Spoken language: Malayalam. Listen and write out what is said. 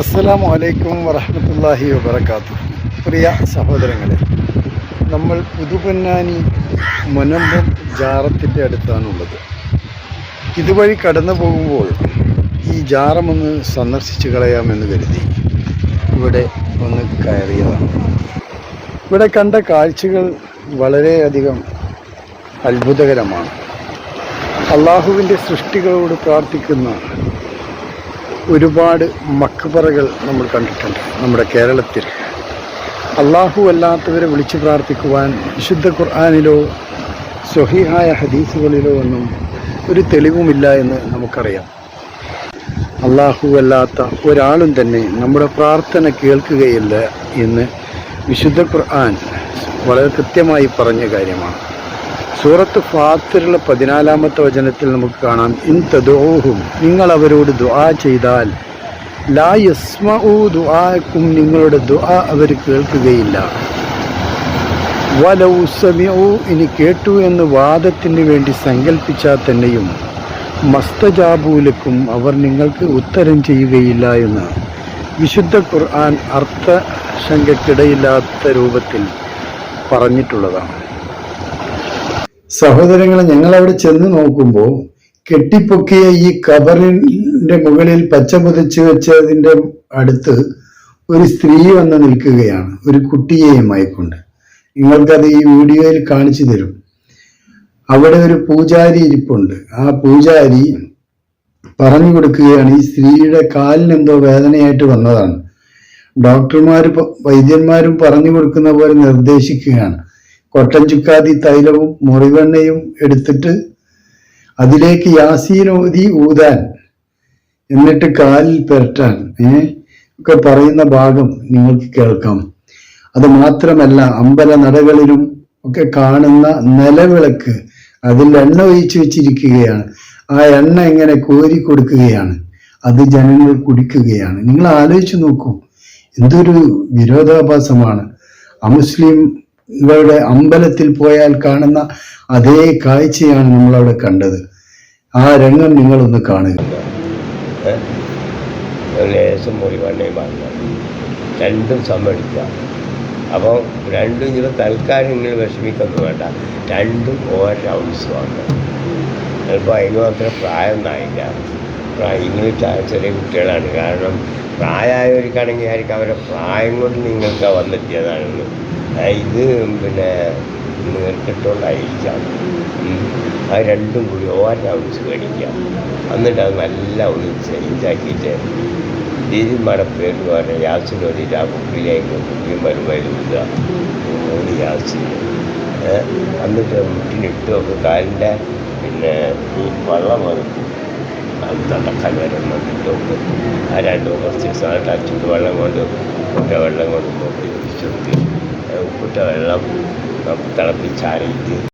അസ്സലാമു അലൈക്കും വറഹമത്തല്ലാഹി വബർക്കാത്തു പ്രിയ സഹോദരങ്ങളെ നമ്മൾ പുതുപൊന്നാനി മുനമ്പം ജാറത്തിന്റെ അടുത്താണുള്ളത്. ഇതുവഴി കടന്നു പോകുമ്പോൾ ഈ ജാറമൊന്ന് സന്ദർശിച്ചു കളയാമെന്ന് കരുതി ഇവിടെ ഒന്ന് കയറിയതാണ്. ഇവിടെ കണ്ട കാഴ്ചകൾ വളരെയധികം അത്ഭുതകരമാണ്. അള്ളാഹുവിന്റെ സൃഷ്ടികളോട് പ്രാർത്ഥിക്കുന്ന ഒരുപാട് മക്ബറകൾ നമ്മൾ കണ്ടിട്ടുണ്ട് നമ്മുടെ കേരളത്തിൽ. അള്ളാഹു അല്ലാത്തവരെ വിളിച്ചു പ്രാർത്ഥിക്കുവാൻ വിശുദ്ധ ഖുർആാനിലോ സ്വഹിഹായ ഹദീസുകളിലോ ഒന്നും ഒരു തെളിവുമില്ല എന്ന് നമുക്കറിയാം. അള്ളാഹു അല്ലാത്ത ഒരാളും തന്നെ നമ്മുടെ പ്രാർത്ഥന കേൾക്കുകയില്ല എന്ന് വിശുദ്ധ ഖുർആൻ വളരെ കൃത്യമായി പറഞ്ഞ കാര്യമാണ്. സൂറത്ത് ഫാത്തിലുള്ള പതിനാലാമത്തെ വചനത്തിൽ നമുക്ക് കാണാം. ഇൻ തദോഹും നിങ്ങൾ അവരോട് ദുആ ചെയ്താൽ ലാ യസ്മഊ ദുആക്കും നിങ്ങളുടെ ദുആ അവർ കേൾക്കുകയില്ല. വലൗ സമിഉ ഇനി കേട്ടു എന്ന് വാദത്തിന് വേണ്ടി സങ്കല്പിച്ചാൽ തന്നെയും മസ്തജാബൂലക്കും അവർ നിങ്ങൾക്ക് ഉത്തരം ചെയ്യുകയില്ല എന്ന്. വിശുദ്ധ ഖുർആൻ അർത്ഥശങ്കക്കിടയില്ലാത്ത രൂപത്തിൽ പറഞ്ഞിട്ടുള്ളതാണ്. സഹോദരങ്ങളെ ഞങ്ങൾ അവിടെ ചെന്ന് നോക്കുമ്പോൾ കെട്ടിപ്പൊക്കിയ ഈ കബറിന്റെ മുകളിൽ പച്ച പുതച്ച് വെച്ചതിന്റെ അടുത്ത് ഒരു സ്ത്രീ വന്ന് നിൽക്കുകയാണ് ഒരു കുട്ടിയെയുമായിക്കൊണ്ട്. നിങ്ങൾക്കത് ഈ വീഡിയോയിൽ കാണിച്ചു തരും. അവിടെ ഒരു പൂജാരി ഇരിപ്പുണ്ട്. ആ പൂജാരി പറഞ്ഞു കൊടുക്കുകയാണ് ഈ സ്ത്രീയുടെ കാലിന് എന്തോ വേദനയായിട്ട് വന്നതാണ്. ഡോക്ടർമാർ വൈദ്യന്മാരും പറഞ്ഞു കൊടുക്കുന്ന പോലെ നിർദ്ദേശിക്കുകയാണ്. കൊട്ടൻ ചുക്കാതി തൈലവും മുറിവെണ്ണയും എടുത്തിട്ട് അതിലേക്ക് യാസീനോതി ഊതാൻ എന്നിട്ട് കാലിൽ പെരട്ടാൻ. ഏ? ഒക്കെ പറയുന്ന ഭാഗം നിങ്ങൾക്ക് കേൾക്കാം. അത് മാത്രമല്ല അമ്പല നടകളിലും ഒക്കെ കാണുന്ന നിലവിളക്ക് അതിൽ എണ്ണ ഒഴിച്ചു വെച്ചിരിക്കുകയാണ്. ആ എണ്ണ ഇങ്ങനെ കോരി കൊടുക്കുകയാണ്. അത് ജനങ്ങൾ കുടിക്കുകയാണ്. നിങ്ങൾ ആലോചിച്ച് നോക്കൂ. എന്തൊരു വിരോധാഭാസമാണ്. അമുസ്ലിംകളുടെ അമ്പലത്തിൽ പോയാൽ കാണുന്ന അതേ കാഴ്ചയാണ് നമ്മളവിടെ കണ്ടത്. ആ രംഗം നിങ്ങളൊന്ന് കാണുക. രണ്ടും സമ്മതിക്കുക. അപ്പോൾ രണ്ടും ഇങ്ങനെ തൽക്കാലം നിങ്ങൾ വിഷമിക്കൊന്നും വേണ്ട. രണ്ടും ഓരോ റൗണ്ട്സ് വാങ്ങുക. ചിലപ്പോൾ അതിന് മാത്രം പ്രായം ഒന്നായില്ല. നിങ്ങൾ ചെറിയ കുട്ടികളാണ്. കാരണം പ്രായമായവർക്കാണെങ്കിൽ ആയിരിക്കും അവരുടെ പ്രായം കൊണ്ട് നിങ്ങൾക്ക് വന്നെത്തിയതാണെന്ന്. ഇത് പിന്നെ നേർക്കിട്ടുകൊണ്ടായിരിക്കാം ഉം. ആ രണ്ടും കൂടി ഓരോ റൗണ്ട്സ് മേടിക്കുക എന്നിട്ട് അത് നല്ല ഒന്ന് ചേഞ്ചാക്കിയിട്ട് ദീദിമാരുടെ പേര് പറഞ്ഞ യാസിന് വേണ്ടിയിട്ട് ആ കുപ്പിയിലേക്ക് കുപ്പിയും മരുമരും ഇടുക മൂന്ന് യാസിന്. എന്നിട്ട് മുട്ടിനിട്ട് ഒക്കെ കാലിന്റെ പിന്നെ ഈ വെള്ളം വന്നു അത് തടക്കാൻ വരുന്ന ഇട്ടൊക്കെ ആ രണ്ടും കുറച്ച് ദിവസമായിട്ട് അച്ഛന്റെ വെള്ളം കൊണ്ട് ഉപ്പിട്ട വെള്ളം കൊണ്ട് നോക്കി ukuta wa labu wa picha hizi.